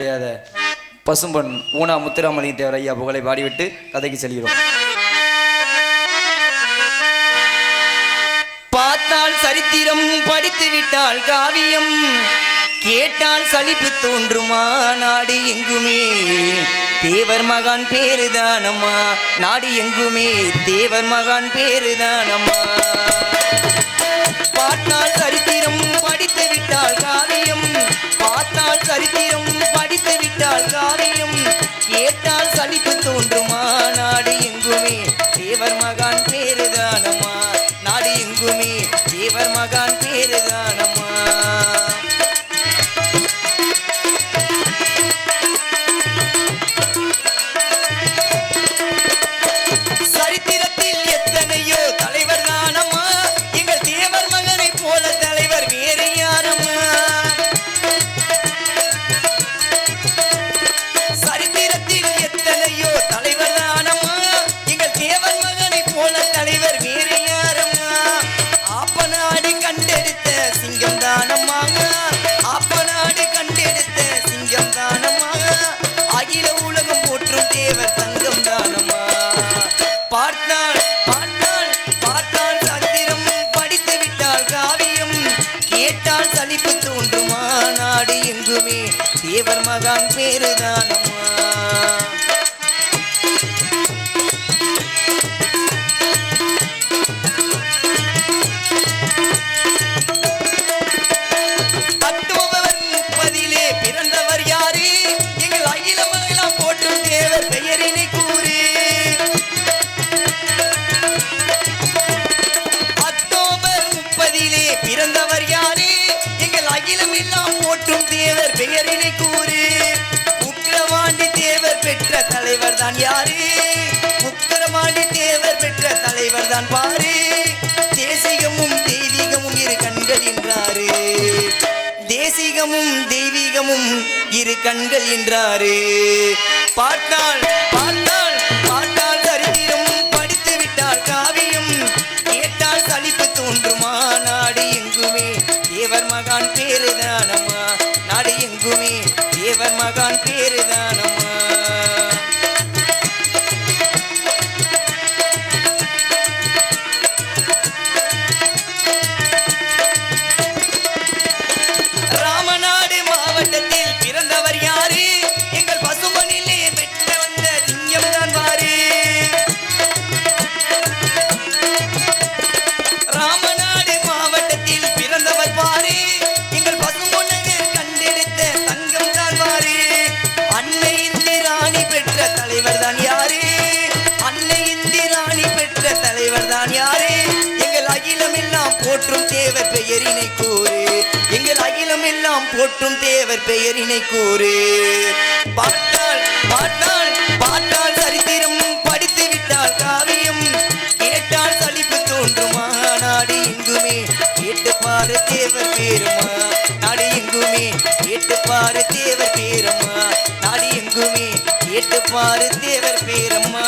தெரியாத பசும்பொன் ஊனா முத்துராமலிங்க தேவர் ஐயா புகழை பாடிவிட்டு கதைக்கு செல்கிறோம். பார்த்தால் சரித்திரம் படித்து விட்டால் காவியம். கேட்டால் சலிப்பு தோன்றுமா நாடு எங்குமே? தேவர் மகான் பேருதானம்மா? நாடு எங்குமே? தேவர் மகான் பேருதானம்மா? பார்த்தால் சரித்திரம் படித்து விட்டால் காவியம். கேட்டால் காரியம் கேட்டால் சலிப்பு தோன்றுமா. நாடு எங்குமே தேவர் மகா கண்டெடுத்த சிங்கம் தானம்மா ஆப்பநாடு கண்டெடுத்த சிங்கம் தானமாக அகில உலகம் போற்றும் தேவர் தங்கம் தானம்மா பார்த்தால் பார்த்தால் பார்த்தால் சத்திரம். படித்து விட்டால் காவியம். கேட்டால் சலிப்பு தோன்றுமா. நாடு எங்குமே தேவர் மகான் பேருதானம்மா? தேவர் பெற்ற தலைவர் தான் பாரு. தேசிகமும் தெய்வீகமும் இரு கண்கள் என்றாரு. தேசிகமும் தெய்வீகமும் இரு கண்கள் என்றாரு. பார்த்தால் பார்த்தால் பார்த்தால் சரித்திரம் படித்து விட்டால் காவியம். கேட்டால் சலிப்பு தோன்றுமா? நாடு எங்குமே? தேவர் மகான் பேருதானம்மா? நாடு எங்குமே? தேவர் மகான் பேருதானம்மா? போற்றும் தேவர் பெயரினை கூறு. எங்கள் அகிலம் எல்லாம் போற்றும் பாரு தேவர் பேருமா? நாடு எங்குமே? கேட்டு பாரு தேவர் பேரம்மா நாடு எங்குமே? கேட்டு பாரு தேவர் பேரம்மா